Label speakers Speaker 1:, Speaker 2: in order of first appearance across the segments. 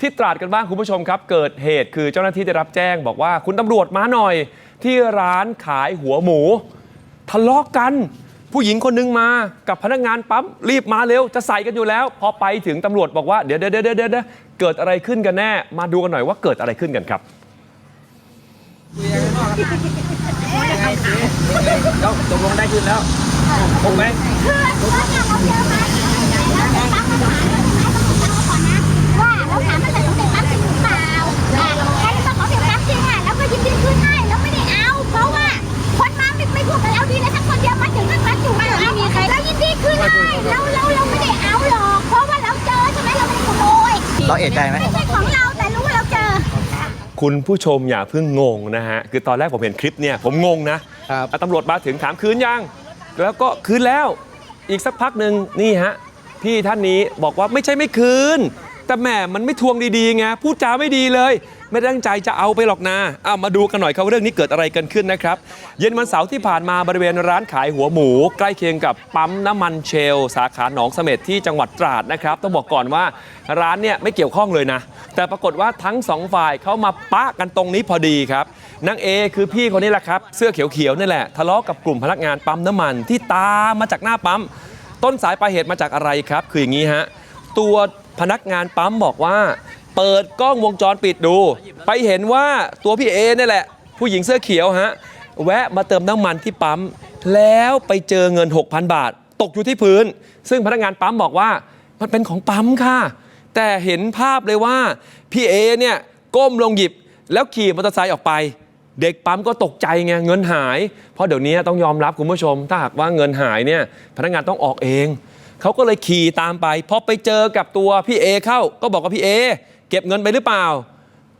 Speaker 1: ที่ตราดกันบ้างคุณผู้ชมครับ เกิดเหตุคือเจ้าหน้าที่ได้รับแจ้ง บอกว่าคุณตำรวจมาหน่อย ที่ร้านขายหัวหมู ทะเลาะกัน ผู้หญิงคนนึงมากับพนักงานปั๊มรีบมาเร็ว จะใส่กันอยู่แล้ว พอไปถึงตำรวจบอกว่าเดี๋ยวเดี๋ยวเดี๋ยวเดี๋ยวเดี๋ยวเกิดอะไรขึ้นกันแน่ มาดูกันหน่อยว่าเกิดอะไรขึ้นกันครับ
Speaker 2: แล้วตกลงได้คืนแล้วคงไหม
Speaker 3: เราเอะใจไหมไม่
Speaker 2: ใช่
Speaker 3: ของเราแต่รู้ว่าเราเจอ
Speaker 1: คุณผู้ชมอย่าเพิ่งงงนะฮะ คือตอนแรกผมเห็นคลิปเนี่ยผมงงนะครับ อะตำรวจมาถึงถามคืนยัง แล้วก็คืนแล้ว อีกสักพักหนึ่งนี่ฮะ พี่ท่านนี้บอกว่าไม่ใช่ไม่คืน แต่แหมมันไม่ทวงดีๆไงพูดจาไม่ดีเลย ไม่ตั้งใจจะเอาไปหรอกนะเอามาดูกันหน่อยครับเรื่องนี้เกิดอะไรกันขึ้นนะครับ เย็นวันเสาร์ที่ผ่านมาบริเวณร้านขายหัวหมู ใกล้เคียงกับปั๊มน้ำมันเชล สาขาหนองเสม็ดที่จังหวัดตราดนะครับ ต้องบอกก่อนว่าร้านเนี่ยไม่เกี่ยวข้องเลยนะ แต่ปรากฏว่าทั้งสองฝ่ายเขามาปะกันตรงนี้พอดีครับนางเอคือพี่คนนี้แหละครับเสื้อเขียวๆนี่แหละทะเลาะกับกลุ่มพนักงานปั๊มน้ำมันที่ตามมาจากหน้าปั๊มต้นสายปลายเหตุมาจากอะไรครับ คืออย่างนี้ฮะตัว พนักงานปั๊มบอกว่า เปิดกล้องวงจรปิดดู ไปเห็นว่าตัวพี่เอนี่แหละ ผู้หญิงเสื้อเขียวฮะ แวะมาเติมน้ำมันที่ปั๊ม แล้วไปเจอเงิน 6,000 บาท ตกอยู่ที่พื้น ซึ่งพนักงานปั๊มบอกว่า มันเป็นของปั๊มค่ะ แต่เห็นภาพเลยว่าพี่เอเนี่ยก้มลงหยิบแล้วขี่มอเตอร์ไซค์ออกไปเด็กปั๊มก็ตกใจไงเงินหาย เพราะเดี๋ยวนี้ต้องยอมรับคุณผู้ชม ถ้าหากว่าเงินหายเนี่ยพนักงานต้องออกเอง เขาก็เลยขี่ตามไปพอไปเจอกับตัวพี่เอเข้า ก็บอกว่าพี่เอเก็บเงินไปหรือเปล่า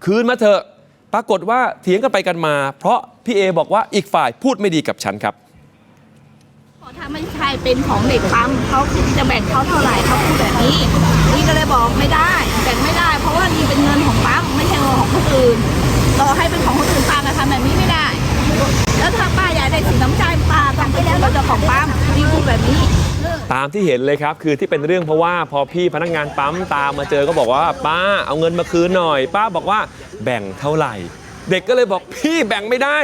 Speaker 1: คืนมาเถอะปรากฏว่าเถียงกันไปกันมา เพราะพี่เอบอกว่าอีกฝ่ายพูดไม่ดีกับฉันครับ
Speaker 4: ถ้าไม่ใช่เป็นของเด็กปั๊มเขาจะแบ่งเขาเท่าไหร่เขาพูดแบบนี้นี่ก็เลยบอกไม่ได้ แบ่งไม่ได้ เพราะว่านี่เป็นเงินของปั๊มไม่ใช่เงินของคนอื่นรอให้เป็นของคนอื่นป้าก็ทำแบบนี้ไม่ได้ แล้วถ้าป้าอยากได้สินน้ำใจป้าต้องไปแล้วเราจะของปั๊มนี่พูดแบบนี้
Speaker 1: ตามที่เห็นเลยครับคือที่เป็นเรื่องเพราะว่าพอพี่พนักงานปั๊มตามมาเจอก็บอกว่าป้าเอาเงินมาคืนหน่อย ป้าบอกว่าแบ่งเท่าไหร่ เด็กก็เลยบอกพี่แบ่งไม่ได้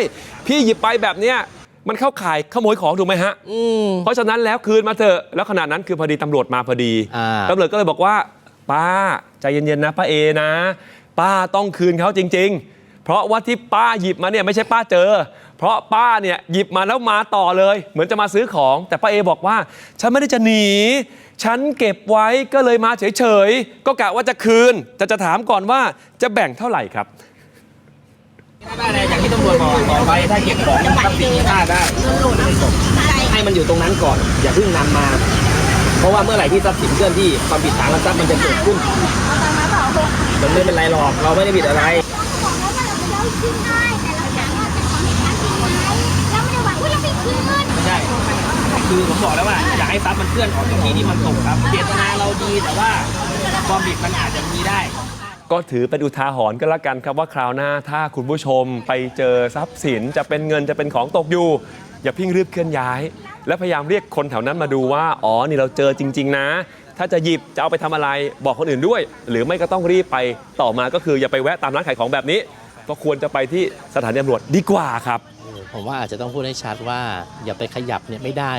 Speaker 1: พี่หยิบไปแบบเนี้ยมันเข้าข่ายขโมยของถูกไหมฮะ
Speaker 5: อืม
Speaker 1: เพราะฉะนั้นแล้วคืนมาเถอะแล้วขณะนั้นคือพอดีตำรวจมาพอดี
Speaker 5: อ่า
Speaker 1: ตำรวจก็เลยบอกว่า ป้าใจเย็นๆนะป้าเอนะ ป้าต้องคืนเขาจริง ๆ เพราะว่าที่ป้าหยิบมาเนี่ยไม่ใช่ป้าเจอเพ ราะป้าเนี่ยหยิบมาแล้วมาต่อเลย เหมือนจะมาซื้อของ แต่ป้าเอบอกว่า ฉันไม่ได้จะหนี ฉันเก็บไว้ก็เลยมาเฉยๆ ก็กะว่าจะคืนแต่จะถามก่อนว่าจะแบ่งเท่าไหร่ครับ
Speaker 2: ได้เลยอย่างที่ตำรวจบอกต่อไปถ้าเก็บของทรัพย์สินมีค่าได้ให้มันอยู่ตรงนั้นก่อน อย่าเพิ่งนำมา เพราะว่าเมื่อไหร่ที่ทรัพย์สินเคลื่อนที่ความผิดฐานลักทรัพย์มันจะเกิดขึ้นมันไม่เป็นไรหรอกเราไม่ได้ผิดอะไร
Speaker 3: บอกว่าเราจะเอาคืนได้แต่เรา
Speaker 2: ใช่คือผมบอกแล้วว่าอยากให้ทรัพย์มันเคลื่อนออกจากที่ที่มันตกครับเจตนาเราดีแต่ว่าความผิดมันอาจจะมีได้
Speaker 1: ก็ถือเป็นอุทาหรณ์ก็แล้วกันครับว่าคราวหน้าถ้าคุณผู้ชมไปเจอทรัพย์สินจะเป็นเงินจะเป็นของตกอยู่ อย่าเพิ่งรีบเคลื่อนย้าย และพยายามเรียกคนแถวนั้นมาดูว่า อ๋อนี่เราเจอจริง ๆ นะ ถ้าจะหยิบจะเอาไปทำอะไรบอกคนอื่นด้วย หรือไม่ก็ต้องรีบไปต่อมาก็คืออย่าไปแวะตามร้านขายของแบบนี้ ก็ควรจะไปที่สถานีตำรวจดีกว่าครับ
Speaker 5: ผมว่าอาจจะต้องพูดให้ชัดว่าอย่าไปขยับเนี่ยไม่ได้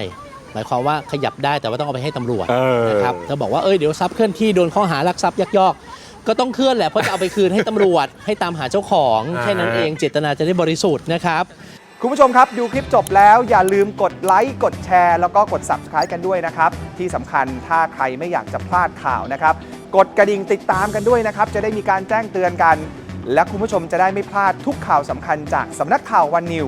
Speaker 5: หมายความว่าขยับได้แต่ว่าต้องเอาไปให้ตำรวจ
Speaker 1: เออ
Speaker 5: นะครับถ้าบอกว่าเอ้ยเดี๋ยวทรัพย์เคลื่อนที่โดนข้อหารักทรัพย์ยักยอก ก็ต้องเคลื่อนแหละเพราะจะเอาไปคืนให้ตำรวจ ให้ตามหาเจ้าของ
Speaker 1: อ่า
Speaker 5: แค่นั้นเองเจตนาจะได้บริสุทธิ์นะครับ
Speaker 6: คุณผู้ชมครับ ดูคลิปจบแล้วอย่าลืมกดไลค์กดแชร์ แล้วก็กด Subscribe กันด้วยนะครับ ที่สำคัญถ้าใครไม่อยากจะพลาดข่าวนะครับ กดกระดิ่งติดตามกันด้วยนะครับ จะได้มีการแจ้งเตือนกัน และคุณผู้ชมจะได้ไม่พลาดทุกข่าวสำคัญจากสำนักข่าววันนิว